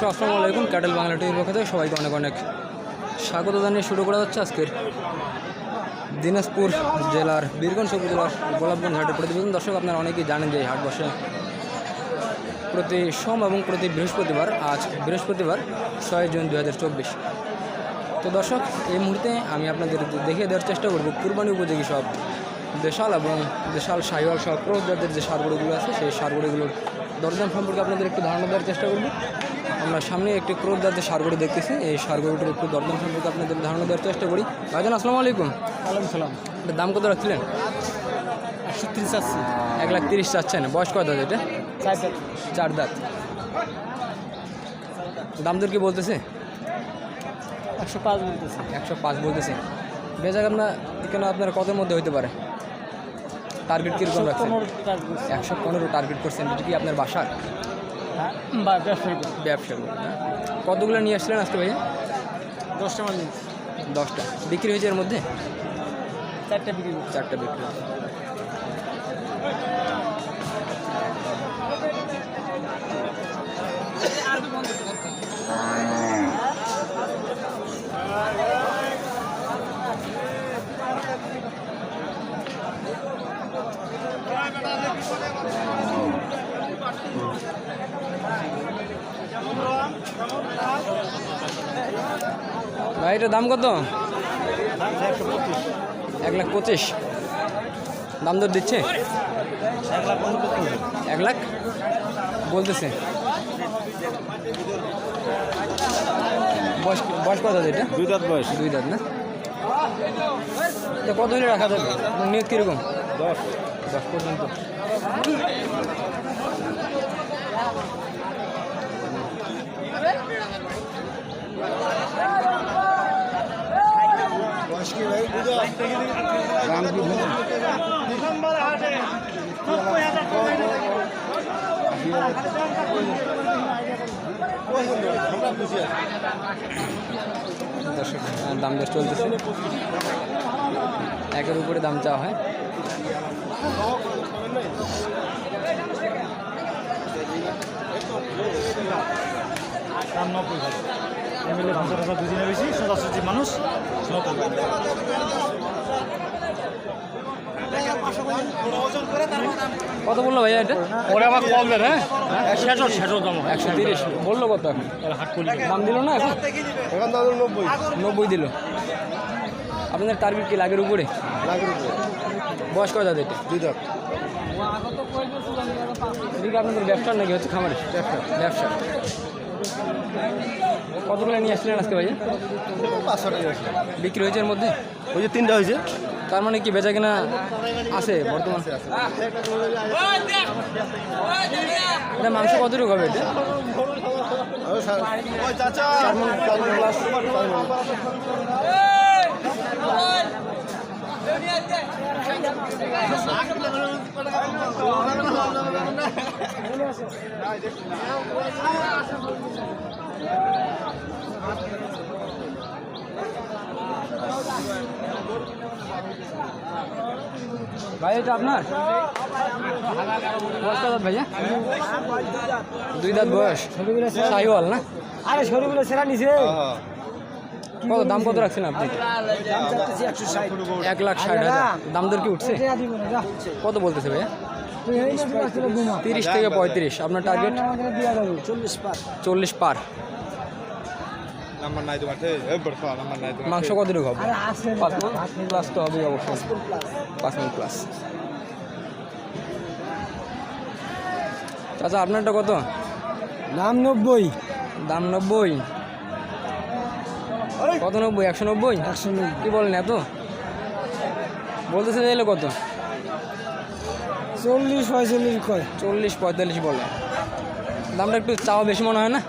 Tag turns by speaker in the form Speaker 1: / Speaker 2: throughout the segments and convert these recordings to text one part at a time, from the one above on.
Speaker 1: দর্শক আসসালামু আলাইকুম, ক্যাটেল বাংলা টিভির পক্ষ থেকে সবাইকে অনেক অনেক স্বাগত জানিয়ে শুরু করা যাচ্ছে আজকের দিনাজপুর জেলার বীরগঞ্জ উপজেলার গোলাপগঞ্জ হাটের প্রতিবেদন। দর্শক, আপনারা অনেকেই জানেন যে এই হাট বসে প্রতি সোম এবং প্রতি বৃহস্পতিবার, আজ বৃহস্পতিবার ছয় জুন দু হাজার চব্বিশ। তো দর্শক, এই মুহূর্তে আমি আপনাদের দেখিয়ে দেওয়ার চেষ্টা করব, কুরবানি উপযোগী সব দেশাল এবং দেশাল সাইওয়াল সব ক্রোধ জাতের যে সারগড়িগুলো আছে সেই সারগড়িগুলোর দরদাম সম্পর্কে আপনাদের একটু ধারণা দেওয়ার চেষ্টা করব। আমরা সামনে একটি ক্রোধ জাতের সারগড়ি দেখতেছি। এই সারগড়িটির একটু দরদাম সম্পর্কে আপনাদের ধারণা দেওয়ার চেষ্টা করি। ভাইজান আসসালামু আলাইকুম।
Speaker 2: আলাইকুম সালাম।
Speaker 1: এটার দাম কত রাখছিলেন?
Speaker 2: একশো তিরিশ আসছি
Speaker 1: এক লাখ তিরিশ চাচ্ছেন। বয়স কত এটা?
Speaker 2: চার চার
Speaker 1: চার দাঁত। দাম দর কি বলতেছে?
Speaker 2: একশো পাঁচ বলতেছে।
Speaker 1: একশো পাঁচ বলতেছে। বেজাক আপনার এখানে আপনার কতের মধ্যে হতে পারে? টার্গেট কীরকম রাখছেন? একশো পনেরো টার্গেট করছেন এটা কি আপনার বাসার
Speaker 2: হ্যাঁ
Speaker 1: ব্যবসা করেন, কতগুলো নিয়ে আসলেন আজকে ভাইয়া?
Speaker 2: দশটা মাল
Speaker 1: দশটা। বিক্রি হয়েছে এর মধ্যে?
Speaker 2: চারটা বিক্রি
Speaker 1: চারটা বিক্রি হয়েছে। ভাই এটার দাম কত? এক লাখ পঁচিশ। দাম দর দিচ্ছে?
Speaker 2: এক লাখ?
Speaker 1: বলতেছে। বয়স বয়স কত এটা?
Speaker 2: দুই দাঁত বয়স।
Speaker 1: দুই দাঁত না? তো কত হলে রাখা যাবে? নিয়ত কীরকম?
Speaker 2: দশ।
Speaker 1: দশ পর্যন্ত। দর্শক, দাম দর চলতেছে। একের উপরে দাম চাওয়া হয়।
Speaker 2: এমএলএ ভাষা হাজার দুদিনে বেশি মানুষ
Speaker 1: কত বলল ভাইয়া এটা?
Speaker 2: ওরে আবার কম দেন হ্যাঁ? শেষো শেষো দাম।
Speaker 1: একশো তিরিশ। বলল কত এখন?
Speaker 2: হাট করলি
Speaker 1: দাম দিল না এখন?
Speaker 3: এখন দাদা নব্বই।
Speaker 1: নব্বই দিল। আপনাদের টার্গেট কি লাগের উপরে?
Speaker 3: লাখের উপরে।
Speaker 1: বয়স কত যাদের এটা
Speaker 3: দুই দাঁত।
Speaker 1: এদিকে আপনাদের ব্যবসার নাকি হচ্ছে ব্যবসা। ব্যবসা। কতগুলো নিয়ে আসছিলেন আজকে ভাইয়া?
Speaker 3: পাঁচশো টাকা
Speaker 1: বিক্রি হয়েছে এর মধ্যে?
Speaker 3: ওই যে তিনটা হয়েছে।
Speaker 1: তার মানে কি বেচা কিনা আছে বর্তমান? এটা মাংস কতটুকু হবে এটা
Speaker 3: ওই চাচা
Speaker 1: চার মণ, চার মণ plus। ভাই এটা আপনার? বয়স কত ভাইয়া? দুই দাঁত বয়স। সাইওয়াল না?
Speaker 2: আরে শরীরগুলো সেরা নিছে।
Speaker 1: কত দাম কত রাখছেন আপনি? এক লাখ ষাট হাজার। দাম দর কি উঠছে? কত বলতেছে ভাইয়া? তিরিশ থেকে পঁয়ত্রিশ। আপনার টার্গেট
Speaker 2: চল্লিশ পার।
Speaker 1: চল্লিশ পার।
Speaker 3: নাম্বার নাই তোমার নাম্বার নাই তোমার
Speaker 1: মাংস কতটুকু হবে? পাঁচ মণ প্লাস তো হবে অবশ্যই। পাঁচ মণ প্লাস চাচা আপনারটা কত?
Speaker 2: দাম নব্বই।
Speaker 1: দাম নব্বই? কত নব্বই? একশো নব্বই?
Speaker 2: একশো নব্বই।
Speaker 1: কি বলেন এত? বলতেছে এলো কত?
Speaker 2: চল্লিশ পঁয়তাল্লিশ কয়?
Speaker 1: চল্লিশ পঁয়তাল্লিশ বলে। দামটা একটু চাওয়া বেশি মনে হয় না?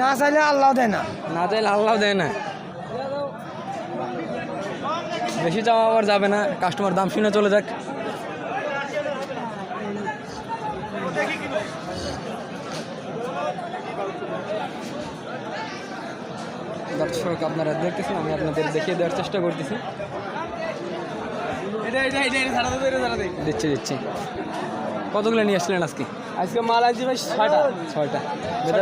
Speaker 2: না চাইলে আল্লাহ দেয় না।
Speaker 1: না চাইলে আল্লাহ দেয় না। বেশি চাওয়া আবার যাবে না কাস্টমার দাম শুনে চলে যাক। দর্শক আপনারা দেখতেছেন আমি আপনাদের দেখিয়ে দেওয়ার চেষ্টা করতেছি। দিচ্ছি দিচ্ছি। কতগুলো নিয়ে আসলেন আজকে?
Speaker 4: আজকে মাল আনছি ভাই ছয়টা।
Speaker 1: ছয়টা।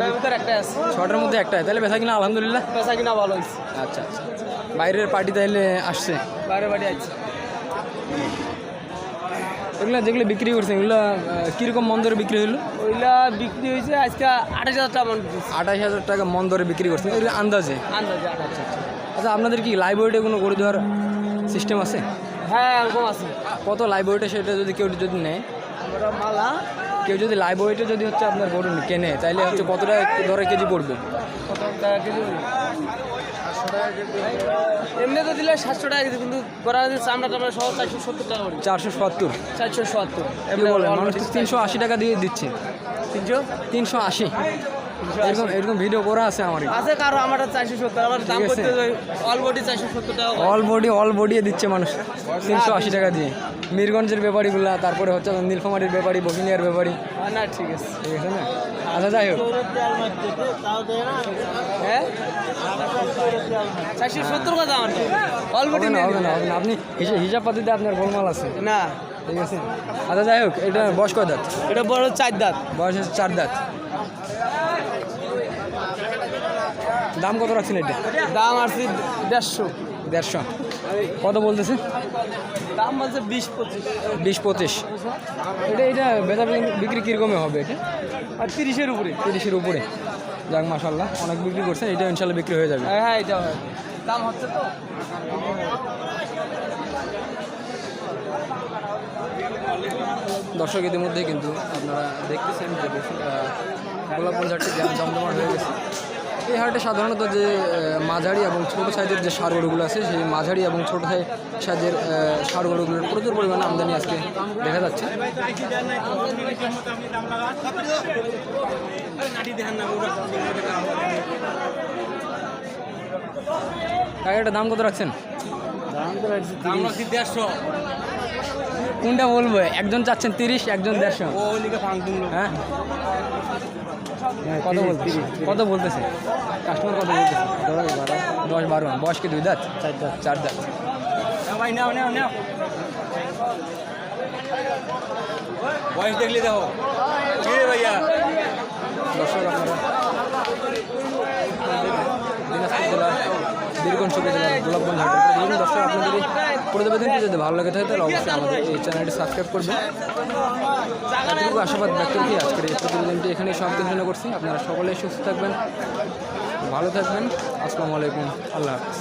Speaker 4: ভিতরে একটা আছে।
Speaker 1: ছটার মধ্যে একটা তাহলে বেচা কিনা আলহামদুলিল্লাহ।
Speaker 4: পেশা কিনা ভালো হয়েছে।
Speaker 1: আচ্ছা আচ্ছা। বাইরের পার্টি তাহলে আসছে?
Speaker 4: বাইরে বাড়ি আছে
Speaker 1: এগুলো যেগুলো বিক্রি করছেন এগুলো আহ, কীরকম মন দরে বিক্রি হলো
Speaker 4: ওইগুলা বিক্রি হয়েছে আজকে আঠাশ হাজার টাকা মন
Speaker 1: আঠাশ হাজার টাকা মন দরে বিক্রি করছেন। এগুলো আন্দাজে?
Speaker 4: আন্দাজে আঠাশ
Speaker 1: আচ্ছা আপনাদের কি ওয়েটে কোনো গড়ে দেওয়ার সিস্টেম আছে?
Speaker 4: হ্যাঁ এরকম আছে।
Speaker 1: কত লাইব্রেরিটা সেটা যদি কেউ যদি নেয়?
Speaker 4: মালা
Speaker 1: কেউ যদি লাইভ ওয়েটে যদি হচ্ছে আপনার গরু কেনে তাইলে হচ্ছে কত টাকা ধরে কেজি পড়বে?
Speaker 4: কত টাকা কেজি এমনি তো দিলে সাতশো টাকা কেজি কিন্তু করা যদি চামড়া টামড়া সহ চারশো সত্তর টাকা
Speaker 1: চারশো সত্তর।
Speaker 4: চারশো সত্তর।
Speaker 1: এমনি বলেন মানুষ তিনশো আশি টাকা দিয়ে দিচ্ছে।
Speaker 4: তিনশো?
Speaker 1: তিনশো আশি। এরকম এরকম ভিডিও করা আছে আমার
Speaker 4: আছে কারও আমার চারশো সত্তর আমার দাম করতে অল বডি চারশো সত্তর টাকা
Speaker 1: অল বডি অল বডি দিচ্ছে মানুষ। তিনশো আশি টাকা দিয়ে। মিরগঞ্জের ব্যাপারীগুলা তারপরে হচ্ছে নীলফামারির ব্যাপারী বকিনিয়ার ব্যাপারী।
Speaker 4: না ঠিক আছে।
Speaker 1: ঠিক আছে না? আচ্ছা যাই হোক।
Speaker 4: হ্যাঁ? চারশো সত্তর কথা আমার। অল বডি
Speaker 1: না হবে না হবে না। আপনি হিসা- হিসাব পাতিতে আপনার গোলমাল আছে।
Speaker 4: না।
Speaker 1: ঠিক আছে। আচ্ছা যাই হোক এটা বয়স কয় দাঁত?
Speaker 4: এটা বড় চার দাঁত।
Speaker 1: বয়স চার দাঁত। দাম কত রাখছেন এটা?
Speaker 4: দাম আসছে দেড়শো।
Speaker 1: দেড়শো। কত বলতেছে?
Speaker 4: দাম বলছে বিশ পঁচিশ।
Speaker 1: বিশ পঁচিশ। এটা এটা বেচা বিক্রি- কীরকমে হবে এটা?
Speaker 4: আর তিরিশের উপরে।
Speaker 1: তিরিশের উপরে। যাক মাসাল্লাহ অনেক বিক্রি করছে এটা ইনশাল্লাহ বিক্রি হয়ে যাবে।
Speaker 4: হ্যাঁ হ্যাঁ এটা দাম হচ্ছে তো।
Speaker 1: দর্শক ইতিমধ্যে কিন্তু আপনারা দেখতেছেন যে গোলাপগঞ্জ হাটটি জমজমাট হয়ে গেছে এই হাটে সাধারণত যে মাঝারি এবং ছোট সাইজের যে সার গরুগুলো আছে সেই মাঝারি এবং ছোট সাই- সাইজের সার গরুগুলোর প্রচুর পরিমাণে আমদানি আজকে দেখা যাচ্ছে। দাম কত রাখছেন? কোনটা বলব? একজন চাচ্ছেন তিরিশ একজন দেড়শো। হ্যাঁ। কত বলতেছে? কত বলতেছে? কাস্টমার কত বলতেছে? দশ বারো। বয়স কি দুই দাঁত? চার দাঁত। চার দাঁত।
Speaker 4: বয়স দেখলে দেখো। ভাইয়া?
Speaker 1: দর্শক আপনারা জেলার বীরগঞ্জ জেলার গোলাপগঞ্জ হাটের প্রতিবেদন দর্শক আপনাদের প্রতিবেদনটি যদি ভালো লাগে থাকে তাহলে অবশ্যই আমাদের এই চ্যানেলটি সাবস্ক্রাইব করবেন। এতটুকু আশাবাদ ব্যক্ত রেখে আজকের এই প্রতিবেদনটি এখানেই সমাপ্তির জন্য করছি। আপনারা সকলেই সুস্থ থাকবেন ভালো থাকবেন। আসসালামু আলাইকুম। আল্লাহ হাফিজ।